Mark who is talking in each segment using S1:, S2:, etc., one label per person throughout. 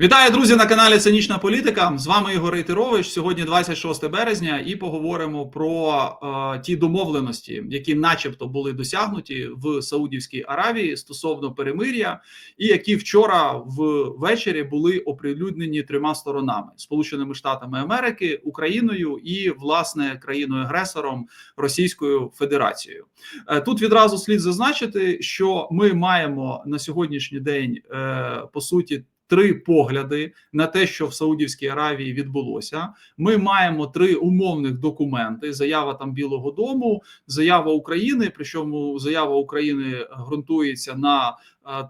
S1: Вітаю, друзі, на каналі Цинічна Політика. З вами Ігор Рейтерович. Сьогодні 26 березня, і поговоримо про е, ті домовленості, які, начебто, були досягнуті в Саудівській Аравії стосовно перемир'я, і які вчора ввечері були оприлюднені трьома сторонами: Сполученими Штатами Америки, Україною і власне країною-агресором Російською Федерацією. Е, тут відразу слід зазначити, що ми маємо на сьогоднішній день е, по суті три погляди на те, що в Саудівській Аравії відбулося. Ми маємо три умовних документи: заява там Білого Дому, заява України. Причому заява України ґрунтується на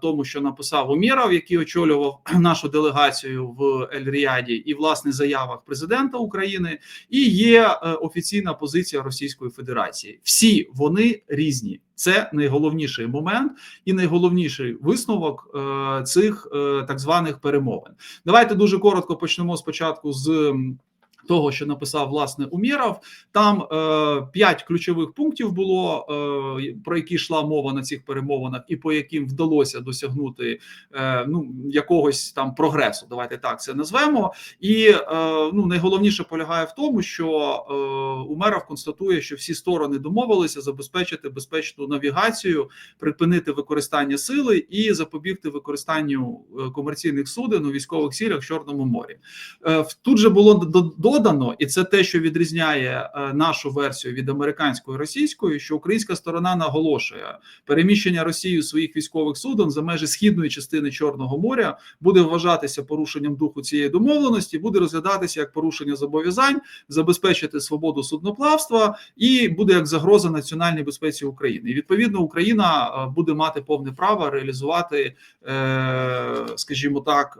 S1: тому, що написав Умєров, який очолював нашу делегацію в Ель-Ріаді, і власне заявах президента України, і є е, офіційна позиція Російської Федерації. Всі вони різні. Це найголовніший момент і найголовніший висновок е, цих е, так званих перемовин. Давайте дуже коротко почнемо спочатку з того, що написав власне Умєров, там е, п'ять ключових пунктів було е, про які йшла мова на цих перемовинах, і по яким вдалося досягнути е, ну якогось там прогресу. Давайте так це назвемо. І е, ну найголовніше полягає в тому, що е, Умеров констатує, що всі сторони домовилися забезпечити безпечну навігацію, припинити використання сили і запобігти використанню е, комерційних суден у військових цілях в Чорному морі. Е, тут же було до додано, і це те, що відрізняє е, нашу версію від американської російської, що українська сторона наголошує переміщення Росії своїх військових суден за межі східної частини Чорного моря буде вважатися порушенням духу цієї домовленості, буде розглядатися як порушення зобов'язань, забезпечити свободу судноплавства і буде як загроза національній безпеці України. І відповідно Україна е, буде мати повне право реалізувати, е, скажімо так,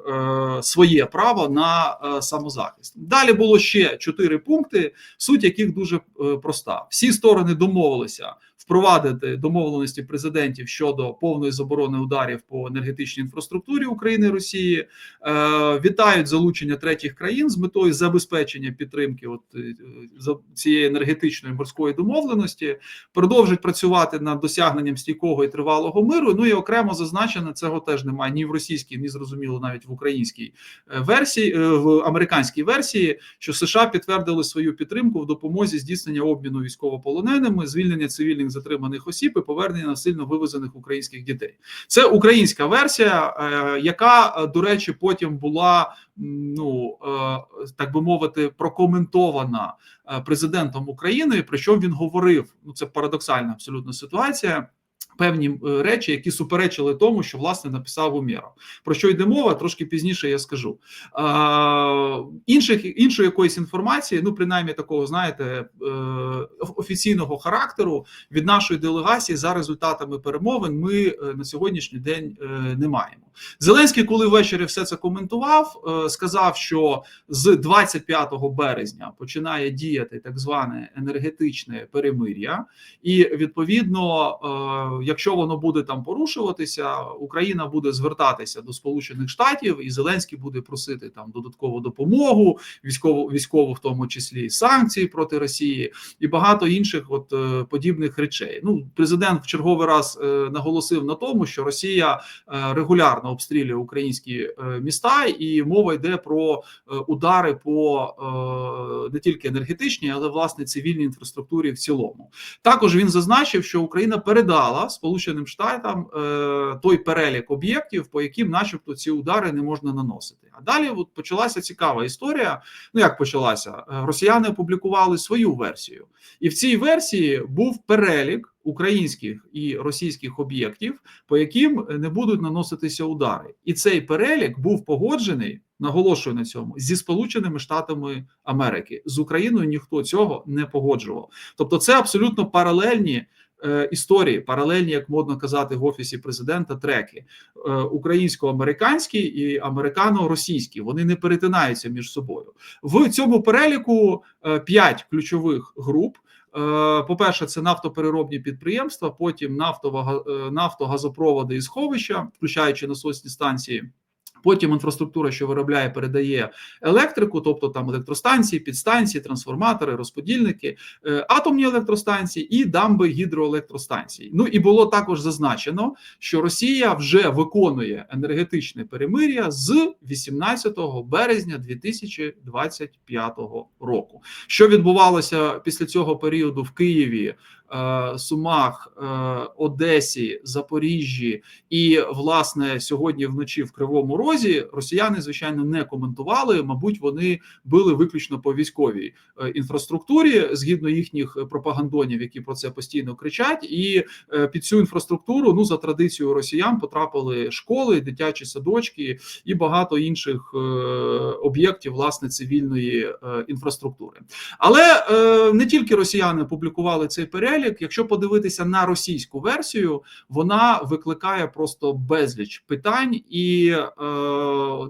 S1: своє право на самозахист. Далі було ще чотири пункти, суть яких дуже е, проста. Всі сторони домовилися впровадити домовленості президентів щодо повної заборони ударів по енергетичній інфраструктурі України і Росії. Е, Вітають залучення третіх країн з метою забезпечення підтримки от е, цієї енергетичної морської домовленості, продовжують працювати над досягненням стійкого і тривалого миру. Ну і окремо зазначено, цього теж немає ні в російській, ні зрозуміло навіть в українській е, версії в американській версії, що США підтвердили свою підтримку в допомозі здійснення обміну військовополоненими, звільнення цивільних затриманих осіб і повернення насильно вивезених українських дітей. Це українська версія, е, яка до речі, потім була ну е, так би мовити, прокоментована е, президентом України. Причому він говорив: ну це парадоксальна абсолютно ситуація певні е, речі, які суперечили тому, що власне написав Умєров. Про що йде мова? Трошки пізніше я скажу. А, інших іншої якоїсь інформації, ну принаймні такого, знаєте, е, офіційного характеру від нашої делегації за результатами перемовин ми е, на сьогоднішній день не маємо. Зеленський, коли ввечері все це коментував, сказав, що з 25 березня починає діяти так зване енергетичне перемир'я, і відповідно якщо воно буде там порушуватися, Україна буде звертатися до Сполучених Штатів, і Зеленський буде просити там додаткову допомогу, військову військову, в тому числі санкції проти Росії і багато інших от е, подібних речей. Ну, президент в черговий раз е, наголосив на тому, що Росія е, регулярно обстрілює українські міста, і мова йде про удари по не тільки енергетичній, але власне цивільній інфраструктурі в цілому. Також він зазначив, що Україна передала Сполученим Штатам е, той перелік об'єктів, по яким, начебто, ці удари не можна наносити. А далі от почалася цікава історія. Ну як почалася? Е, росіяни опублікували свою версію, і в цій версії був перелік. Українських і російських об'єктів, по яким не будуть наноситися удари, і цей перелік був погоджений, наголошую на цьому, зі Сполученими Штатами Америки з Україною ніхто цього не погоджував. Тобто, це абсолютно паралельні Е, історії, паралельні, як модно казати, в офісі президента, треки е, українсько-американські і американо-російські. Вони не перетинаються між собою. В цьому переліку е, п'ять ключових груп. По перше, це нафтопереробні підприємства, потім нафтова нафтогазопроводи і сховища, включаючи насосні станції. Потім інфраструктура, що виробляє, передає електрику, тобто там електростанції, підстанції, трансформатори, розподільники, е, атомні електростанції і дамби гідроелектростанцій. Ну і було також зазначено, що Росія вже виконує енергетичне перемир'я з 18 березня 2025 року. Що відбувалося після цього періоду в Києві? Е, Сумах, е, Одесі, Запоріжжі і власне сьогодні вночі в Кривому Розі росіяни звичайно не коментували. Мабуть, вони били виключно по військовій е, інфраструктурі згідно їхніх пропагандонів, які про це постійно кричать. І під цю інфраструктуру, ну за традицією росіян, потрапили школи, дитячі садочки і багато інших об'єктів власне цивільної інфраструктури. Але не тільки росіяни публікували цей перелік. Якщо подивитися на російську версію, вона викликає просто безліч питань, і е,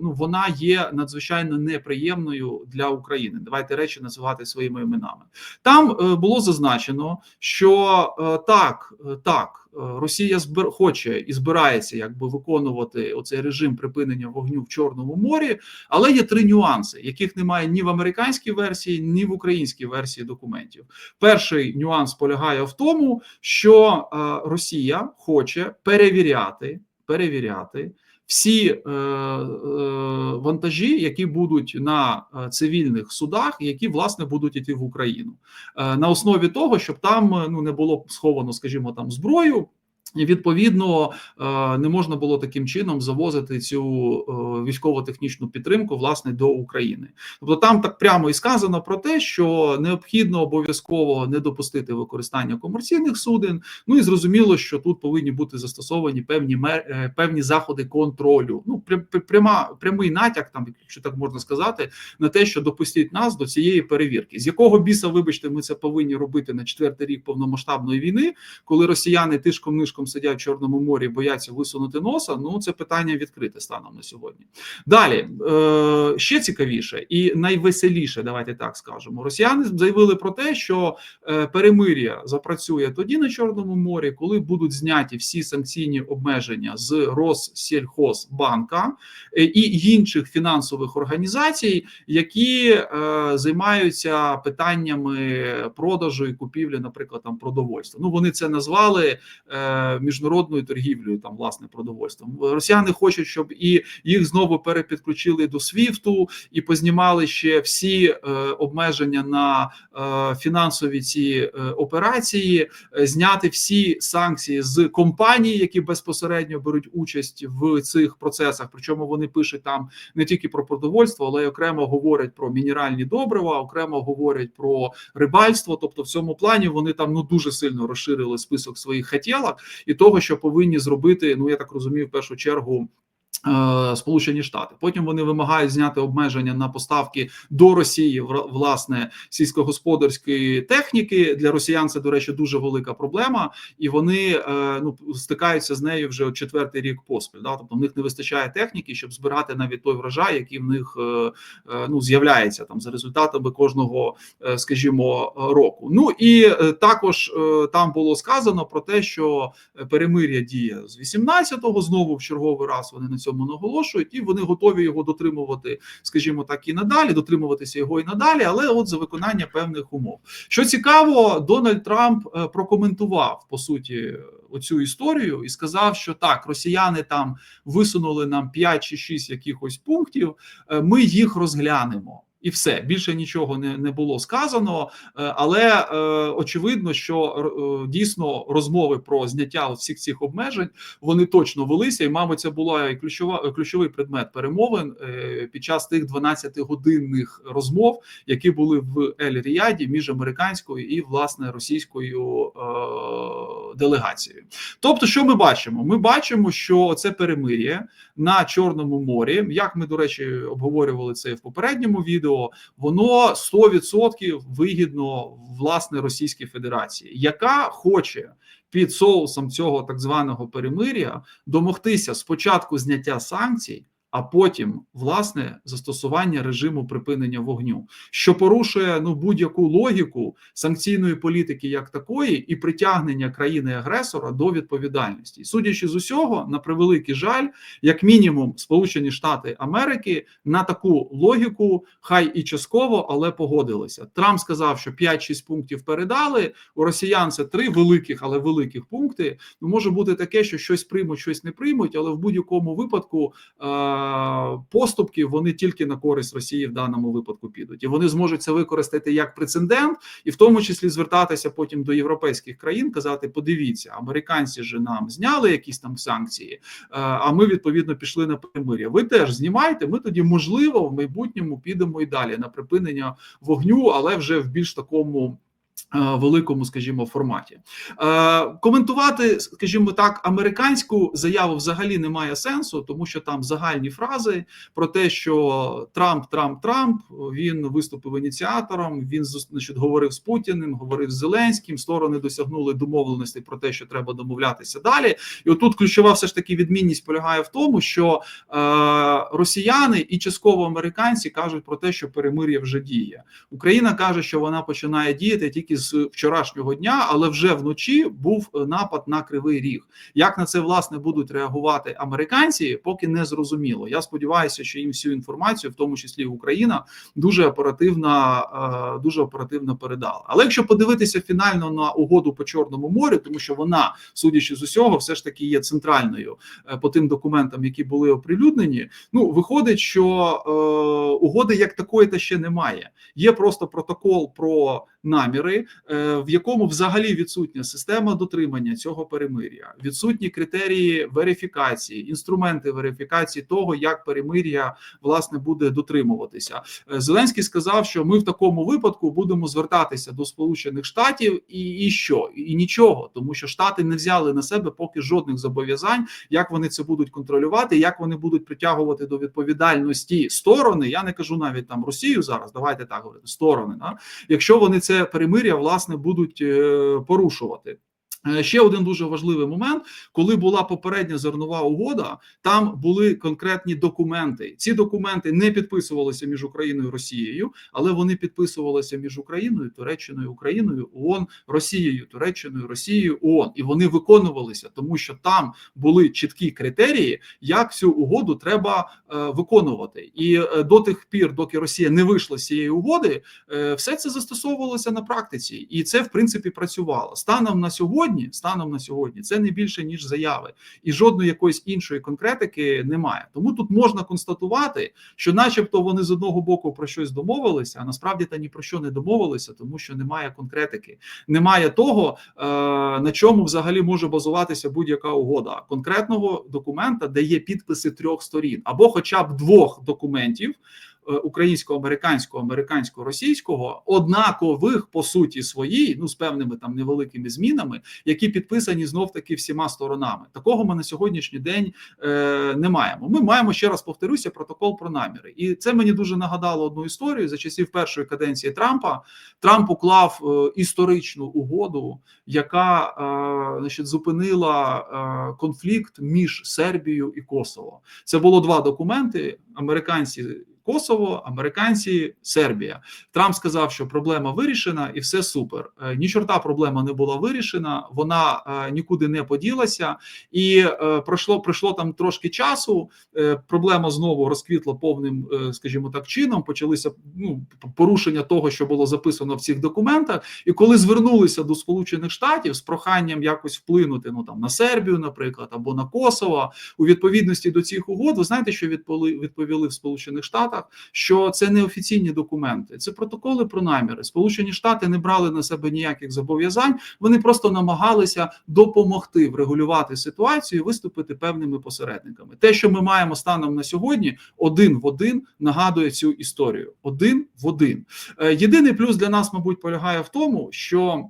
S1: ну вона є надзвичайно неприємною для України. Давайте речі називати своїми іменами. Там е, було зазначено, що е, так, е, так. Росія збир хоче і збирається якби виконувати оцей режим припинення вогню в Чорному морі, але є три нюанси, яких немає ні в американській версії, ні в українській версії документів. Перший нюанс полягає в тому, що е, Росія хоче перевіряти, перевіряти всі е, е, вантажі, які будуть на е, цивільних судах, які власне будуть іти в Україну, е, на основі того, щоб там е, ну не було сховано, скажімо, там зброю. Відповідно е, не можна було таким чином завозити цю е, військово-технічну підтримку власне до України. Тобто там так прямо і сказано про те, що необхідно обов'язково не допустити використання комерційних суден. Ну і зрозуміло, що тут повинні бути застосовані певні мер, е, певні заходи контролю. Ну пря- пряма прямий натяк, там якщо так можна сказати, на те, що допустіть нас до цієї перевірки. З якого біса, вибачте, ми це повинні робити на четвертий рік повномасштабної війни, коли росіяни тишком нишком сидять в Чорному морі, бояться висунути носа. Ну це питання відкрите станом на сьогодні. Далі е, ще цікавіше і найвеселіше, давайте так скажемо. Росіяни заявили про те, що е, перемир'я запрацює тоді на Чорному морі, коли будуть зняті всі санкційні обмеження з Россельхозбанка е, і інших фінансових організацій, які займаються питаннями продажу і купівлі, наприклад, там продовольства. Ну вони це назвали міжнародною торгівлею, там власне продовольством. Росіяни хочуть, щоб і їх знову перепідключили до СВІФТу і познімали ще всі е, обмеження на е, фінансові ці е, операції, зняти всі санкції з компаній, які безпосередньо беруть участь в цих процесах. Причому вони пишуть там не тільки про продовольство, але й окремо говорять про мінеральні добрива, окремо говорять про рибальство. Тобто, в цьому плані вони там ну дуже сильно розширили список своїх хотілок і того, що повинні зробити. Ну я так розумію, в першу чергу. Е, Сполучені Штати потім вони вимагають зняти обмеження на поставки до Росії власне сільськогосподарської техніки для росіян. Це до речі дуже велика проблема, і вони е, ну стикаються з нею вже четвертий рік поспіль. Да? Тобто в них не вистачає техніки, щоб збирати навіть той врожай, який в них е, ну з'являється там за результатами кожного, скажімо, року. Ну і також там було сказано про те, що перемир'я діє з 18-го, знову в черговий раз вони на цьому наголошують, і вони готові його дотримувати, скажімо так, і надалі, дотримуватися його і надалі, але от за виконання певних умов. Що цікаво, Дональд Трамп е, прокоментував по суті оцю історію і сказав, що так, росіяни там висунули нам 5 чи 6 якихось пунктів, е, ми їх розглянемо. І все більше нічого не, не було сказано, е, але е, очевидно, що е, дійсно розмови про зняття всіх цих обмежень вони точно велися, і мабуть, це була і ключова ключовий предмет перемовин е, під час тих 12-годинних розмов, які були в Ель Ріяді між американською і власне російською е, делегацією. Тобто, що ми бачимо? Ми бачимо, що це перемир'я на Чорному морі, як ми до речі обговорювали це в попередньому відео, воно 100% вигідно власне Російській Федерації, яка хоче під соусом цього так званого перемир'я домогтися спочатку зняття санкцій. А потім власне застосування режиму припинення вогню, що порушує ну будь-яку логіку санкційної політики як такої, і притягнення країни-агресора до відповідальності. Судячи з усього, на превеликий жаль, як мінімум, Сполучені Штати Америки на таку логіку, хай і частково, але погодилися. Трамп сказав, що 5-6 пунктів передали. У росіян це три великих, але великих пункти. Ну може бути таке, що щось приймуть, щось не приймуть, але в будь-якому випадку е- поступки вони тільки на користь Росії в даному випадку підуть, і вони зможуть це використати як прецедент, і в тому числі звертатися потім до європейських країн, казати: подивіться, американці ж нам зняли якісь там санкції, е- а ми відповідно пішли на примир'я. Ви теж знімайте. Ми тоді можливо в майбутньому підемо і далі на припинення вогню, але вже в більш такому. Е, великому, скажімо, форматі Е, коментувати, скажімо так, американську заяву взагалі немає сенсу, тому що там загальні фрази про те, що Трамп, Трамп, Трамп він виступив ініціатором. Він значить, говорив з Путіним, говорив з Зеленським. Сторони досягнули домовленості про те, що треба домовлятися далі. І отут ключова все ж таки відмінність полягає в тому, що е, росіяни і частково американці кажуть про те, що перемир'я вже діє. Україна каже, що вона починає діяти тільки з вчорашнього дня, але вже вночі був напад на кривий ріг. Як на це власне будуть реагувати американці, поки не зрозуміло. Я сподіваюся, що їм всю інформацію, в тому числі Україна, дуже оперативно, е, дуже оперативно передала. Але якщо подивитися фінально на угоду по чорному морю, тому що вона, судячи з усього, все ж таки є центральною е, по тим документам, які були оприлюднені. Ну виходить, що е, угоди як такої та ще немає. Є просто протокол про наміри, е, в якому взагалі відсутня система дотримання цього перемир'я, відсутні критерії верифікації, інструменти верифікації того, як перемир'я власне буде дотримуватися. Е, Зеленський сказав, що ми в такому випадку будемо звертатися до Сполучених Штатів, і, і що і нічого, тому що Штати не взяли на себе поки жодних зобов'язань, як вони це будуть контролювати, як вони будуть притягувати до відповідальності сторони. Я не кажу навіть там Росію зараз. Давайте так говорити сторони. Да? Якщо вони це перемир'я власне будуть е, порушувати. Е, ще один дуже важливий момент, коли була попередня зернова угода, там були конкретні документи. Ці документи не підписувалися між Україною і Росією, але вони підписувалися між Україною, Туреччиною, Україною, ООН, Росією, Туреччиною, Росією, ООН. і вони виконувалися, тому що там були чіткі критерії, як цю угоду треба е, виконувати. І е, до тих пір, доки Росія не вийшла з цієї угоди, все це застосовувалося на практиці, і це в принципі працювало станом на сьогодні сьогодні, станом на сьогодні, це не більше ніж заяви, і жодної якоїсь іншої конкретики немає. Тому тут можна констатувати, що, начебто, вони з одного боку про щось домовилися, а насправді та ні про що не домовилися, тому що немає конкретики, немає того, е, на чому взагалі може базуватися будь-яка угода конкретного документа, де є підписи трьох сторін, або, хоча б двох документів. Е, українсько-американського, американсько-російського, однакових по суті своїй, ну з певними там невеликими змінами, які підписані знов таки всіма сторонами. Такого ми на сьогоднішній день е, не маємо. Ми маємо ще раз повторюся протокол про наміри, і це мені дуже нагадало одну історію за часів першої каденції Трампа. Трамп уклав е, історичну угоду, яка е, значить зупинила е, конфлікт між Сербією і Косово. Це було два документи. Американці. Косово, американці, Сербія. Трамп сказав, що проблема вирішена, і все супер. Е, ні чорта проблема не була вирішена, вона е, нікуди не поділася, і е, пройшло пройшло там трошки часу. Проблема знову розквітла повним, скажімо так, чином. Почалися ну порушення того, що було записано в цих документах. І коли звернулися до Сполучених Штатів з проханням якось вплинути ну там на Сербію, наприклад, або на Косово у відповідності до цих угод, ви знаєте, що відповіли відповіли в Сполучених Штатах. Штатах, що це не офіційні документи, це протоколи про наміри. Сполучені Штати не брали на себе ніяких зобов'язань. Вони просто намагалися допомогти врегулювати ситуацію, і виступити певними посередниками. Те, що ми маємо станом на сьогодні, один в один нагадує цю історію. Один в один. Е, єдиний плюс для нас, мабуть, полягає в тому, що.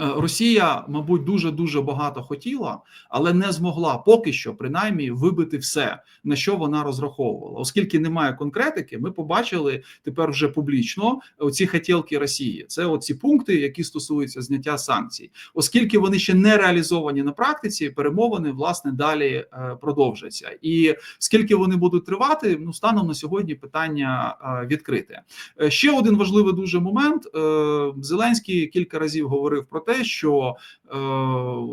S1: Е, Росія, мабуть, дуже дуже багато хотіла, але не змогла поки що принаймні вибити все, на що вона розраховувала. Оскільки немає конкретики, ми побачили тепер вже публічно оці хотілки Росії. Це оці пункти, які стосуються зняття санкцій, оскільки вони ще не реалізовані на практиці, перемовини власне далі е, продовжаться. І скільки вони будуть тривати, ну станом на сьогодні питання е, відкрите. Ще один важливий дуже момент. Зеленський кілька разів говорив про те, що е,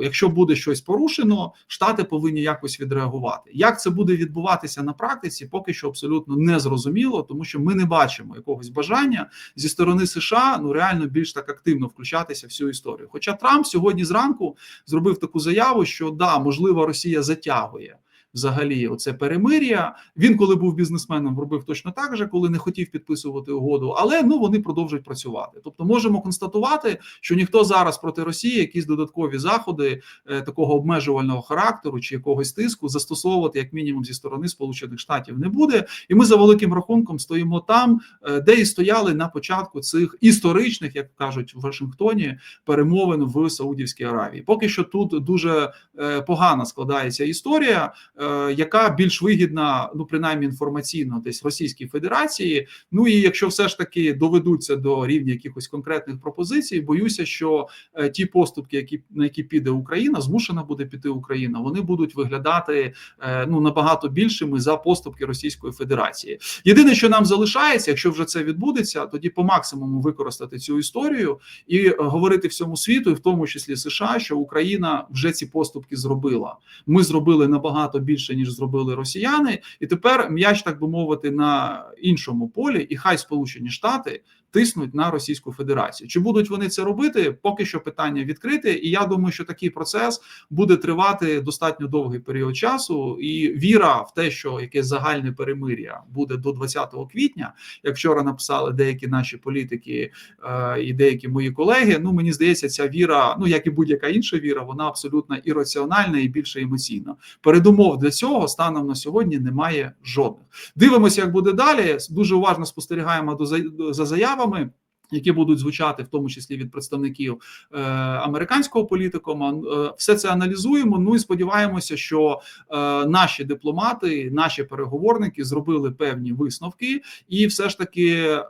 S1: якщо буде щось порушено, штати повинні якось відреагувати. Як це буде відбуватися на практиці, поки що абсолютно не зрозуміло, тому що ми не бачимо якогось бажання зі сторони США ну реально більш так активно включатися в всю історію. Хоча Трамп сьогодні зранку зробив таку заяву, що да, можливо, Росія затягує взагалі оце перемир'я. Він, коли був бізнесменом, робив точно так же, коли не хотів підписувати угоду, але ну вони продовжують працювати. Тобто, можемо констатувати, що ніхто зараз проти Росії якісь додаткові заходи е, такого обмежувального характеру чи якогось тиску застосовувати як мінімум зі сторони Сполучених Штатів не буде. І ми за великим рахунком стоїмо там, е, де і стояли на початку цих історичних, як кажуть в Вашингтоні, перемовин в Саудівській Аравії. Поки що тут дуже е, погано складається історія. Е, яка більш вигідна, ну принаймні інформаційно, десь Російській Федерації. Ну і якщо все ж таки доведуться до рівня якихось конкретних пропозицій, боюся, що е, ті поступки, які на які піде Україна, змушена буде піти Україна, вони будуть виглядати е, ну набагато більшими за поступки Російської Федерації. Єдине, що нам залишається, якщо вже це відбудеться, тоді по максимуму використати цю історію і говорити всьому світу, і в тому числі США, що Україна вже ці поступки зробила. Ми зробили набагато більше більше ніж зробили росіяни, і тепер м'яч, так би мовити, на іншому полі, і хай Сполучені Штати тиснуть на Російську Федерацію. Чи будуть вони це робити? Поки що питання відкрите, і я думаю, що такий процес буде тривати достатньо довгий період часу. І віра в те, що якесь загальне перемир'я буде до 20 квітня, як вчора написали деякі наші політики е, і деякі мої колеги. Ну мені здається, ця віра, ну як і будь-яка інша віра, вона абсолютно ірраціональна і більше емоційна. Передумов для цього станом на сьогодні немає жодних. Дивимося, як буде далі. Дуже уважно спостерігаємо до за заявами. Які будуть звучати в тому числі від представників е, американського політикума, е, все це аналізуємо. Ну і сподіваємося, що е, наші дипломати, наші переговорники зробили певні висновки, і все ж таки е,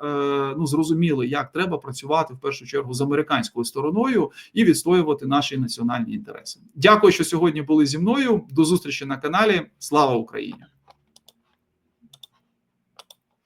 S1: ну зрозуміли, як треба працювати в першу чергу з американською стороною і відстоювати наші національні інтереси. Дякую, що сьогодні були зі мною. До зустрічі на каналі. Слава Україні!